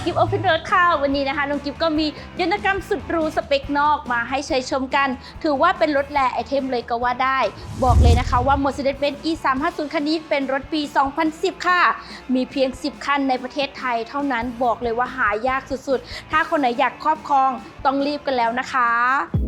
เพนเ r ิร์ดค่ะ วันนี้นะคะน้องกิฟก็มียนตกรรมสุดรูสเปคนอกมาให้เชยชมกัน ถือว่าเป็นรถแรไอเทมเลยก็ว่าได้ บอกเลยนะคะว่า Mercedes-Benz E350 คันนี้เป็นรถปี 2010 ค่ะ มีเพียง 10 คันในประเทศไทยเท่านั้นบอกเลยว่าหายากสุดๆ ถ้าคนไหนอยากครอบครองต้องรีบกันแล้วนะคะ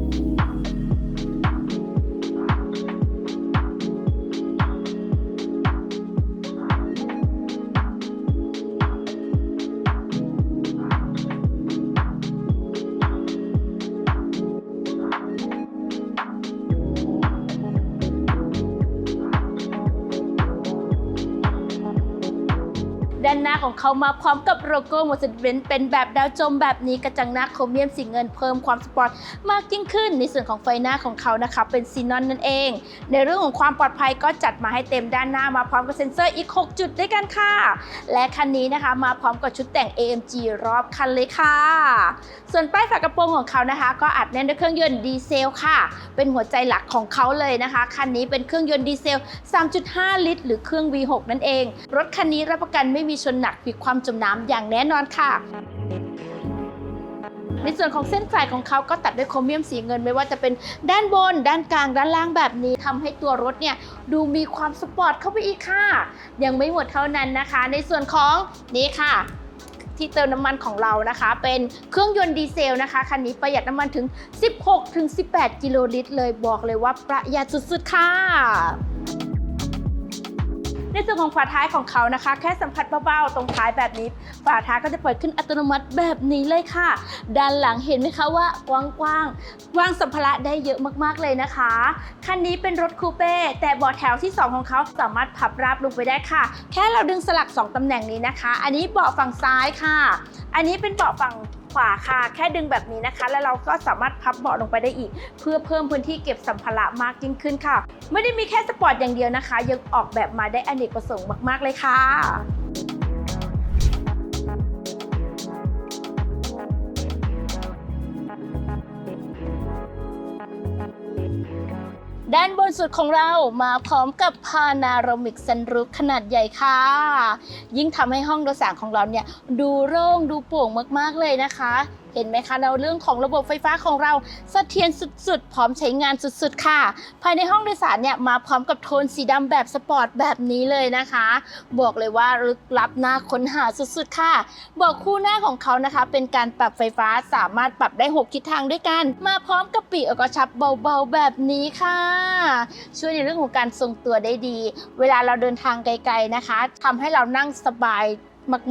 ด้านหน้าของเขามาพร้อมกับโลโก้ Mercedes-Benz เป็นแบบดาวจมแบบนี้กระจังหน้าโครเมียมสีเงินเพิ่มความสปอร์ตมากยิ่งขึ้น ในส่วนของไฟหน้าของเขานะคะเป็นซีนอนนั่นเอง ในเรื่องของความปลอดภัยก็จัดมาให้เต็มด้านหน้ามาพร้อมกับเซ็นเซอร์อีก 6 จุดด้วยกันค่ะ และคันนี้นะคะมาพร้อมกับชุดแต่ง AMG รอบคันเลยค่ะ ส่วนป้ายฝากระโปรงของเขานะคะ ก็อัดแน่นด้วยเครื่องยนต์ดีเซลค่ะ เป็นหัวใจหลักของเขาเลยนะคะคันนี้เป็นเครื่องยนต์ดีเซล 3.5 ลิตร หรือเครื่อง V6 นั่นเอง รถคันนี้รับประกันไม่มีชนหนักพลิกความจมน้ำอย่างแน่นอนค่ะในส่วนของเส้นสายของเขาก็ตัดด้วยโครเมียมสีเงินไม่ว่าจะเป็นด้านบน ด้านกลาง ด้านล่างแบบนี้ทำให้ตัวรถเนี่ยดูมีความสปอร์ตเข้าไปอีกค่ะ ยังไม่หมดเท่านั้นนะคะ ในส่วนของนี่ค่ะ ที่เติมน้ำมันของเรานะคะ เป็นเครื่องยนต์ดีเซลนะคะคันนี้ประหยัดน้ำมันถึง 16-18 กิโลลิตรเลยบอกเลยว่าประหยัดสุดๆค่ะ ในส่วนของฝาท้ายของเขานะคะ แค่สัมผัสเบาๆตรงท้ายแบบนี้ ฝาท้ายก็จะเปิดขึ้นอัตโนมัติแบบนี้เลยค่ะ ด้านหลังเห็นไหมคะว่ากว้างๆวางสัมภาระได้เยอะมากๆเลยนะคะ คันนี้เป็นรถคูเป้แต่เบาะแถวที่ 2 ของเขาสามารถพับราบลงไปได้ค่ะ แค่เราดึงสลัก 2 ตำแหน่งนี้นะคะ อันนี้เบาะฝั่งซ้ายค่ะ อันนี้เป็นเบาะฝั่ง ขวาค่ะ แค่ดึงแบบนี้นะคะ แล้วเราก็สามารถพับเบาะลงไปได้อีก เพื่อเพิ่มพื้นที่เก็บสัมภาระมากยิ่งขึ้นค่ะ ไม่ได้มีแค่สปอร์ตอย่างเดียวนะคะ ยังออกแบบมาได้อเนกประสงค์มาก ๆ เลยค่ะ ด้านบนสุดของเรามาพร้อมกับพานาโรมิกซันรูฟขนาดใหญ่ค่ะ ยิ่งทำให้ห้องโดยสารของเราเนี่ยดูโล่งดูโปร่งมากๆเลยนะคะ เห็นไหมคะเราเรื่องของระบบไฟฟ้าของเราเสถียรสุดๆ พร้อมใช้งานสุดๆ ค่ะ ภายในห้องโดยสารเนี่ยมาพร้อมกับโทนสีดำแบบสปอร์ตแบบนี้เลยนะคะ บอกเลยว่าลึกลับน่าค้นหาสุดๆ ค่ะบอกคู่หน้าของเขานะคะ เป็นการปรับไฟฟ้าสามารถปรับได้ 6 ทิศทางด้วยกัน มาพร้อมกับปีกกระชับเบาๆ แบบนี้ค่ะ ช่วยในเรื่องของการทรงตัวได้ดี เวลาเราเดินทางไกลๆนะคะทำให้เรานั่งสบาย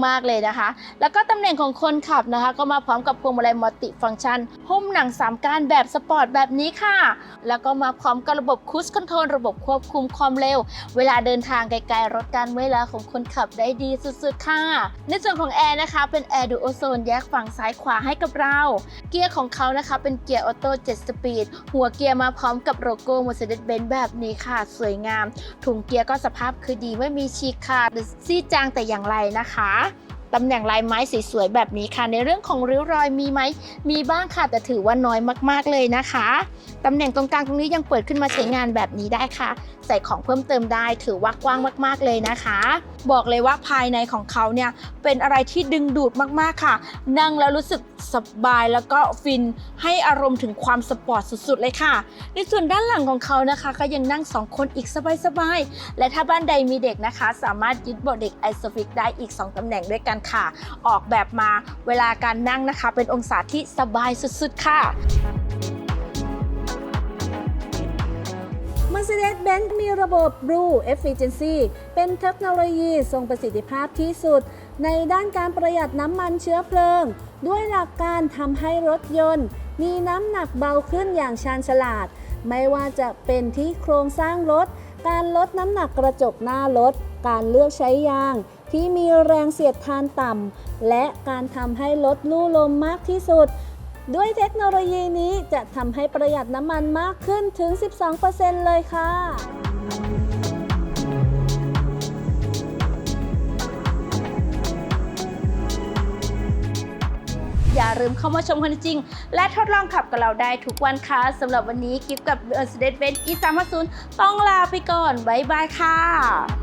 มาก ๆ เลยนะคะ แล้วก็ตำแหน่งของคนขับนะคะ ก็มาพร้อมกับพวงมาลัยมัลติฟังก์ชัน หุ้มหนังสามก้านแบบสปอร์ตแบบนี้ค่ะ แล้วก็มาพร้อมกับระบบคูสคอนโทรลระบบควบคุมความเร็ว เวลาเดินทางไกลๆลดการเวลาของคนขับได้ดีสุดๆ ค่ะ ในส่วนของแอร์นะคะ เป็นแอร์ดูโอโซนแยกฝั่งซ้ายขวาให้กับเรา เกียร์ของเขานะคะ เป็นเกียร์ออโต้7สปีดหัวเกียร์มาพร้อมกับโลโก้ Mercedes-Benz แบบนี้ค่ะ สวยงาม ถุงเกียร์ก็สภาพคือดีไม่มีฉีกขาดหรือซีจางแต่อย่างไรนะคะตำแหน่งลายไม้สวยๆแบบนี้ค่ะ ในเรื่องของริ้วรอยมีไหมมีบ้างค่ะแต่ถือว่าน้อยมากๆเลยนะคะ ตำแหน่งตรงกลางตรงนี้ยังเปิดขึ้นมาใช้งานแบบนี้ได้ค่ะ ใส่ของเพิ่มเติมได้ถือว่ากว้างมาก ๆ เลยนะคะ บอกเลยว่าภายในของเขาเนี่ยเป็นอะไรที่ดึงดูดมากๆค่ะ นั่งแล้วรู้สึกสบายแล้วก็ฟินให้อารมณ์ถึงความสปอร์ตสุด ๆ เลยค่ะ ในส่วนด้านหลังของเขานะคะ ก็ยังนั่งสองคนอีกสบายๆและถ้าบ้านใดมีเด็กนะคะ สามารถยึดเบาะเด็กไอโซฟิกได้อีก 2ตำแหน่งด้วยกันค่ะ ออกแบบมาเวลาการนั่งนะคะ เป็นองศาที่สบายสุดๆค่ะ Mercedes-Benz มีระบบ Blue Efficiency เป็นเทคโนโลยีทรงประสิทธิภาพที่สุด ในด้านการประหยัดน้ำมันเชื้อเพลิง ด้วยหลักการทำให้รถยนต์ มีน้ำหนักเบาขึ้นอย่างชาญฉลาด ไม่ว่าจะเป็นที่โครงสร้างรถ การลดน้ำหนักกระจกหน้ารถ การเลือกใช้ยาง ที่มีแรงเสียดทานต่ำและการทำให้รถลู่ลมมากที่สุด ด้วยเทคโนโลยีนี้จะทำให้ประหยัดน้ำมันมากขึ้นถึง 12%เลยค่ะ อย่าลืมเข้ามาชมกันจริง และทดลองขับกับเราได้ทุกวันค่ะสำหรับวันนี้กิฟกับ Mercedes-Benz E350 ต้องลาไปก่อน บ๊ายบายค่ะ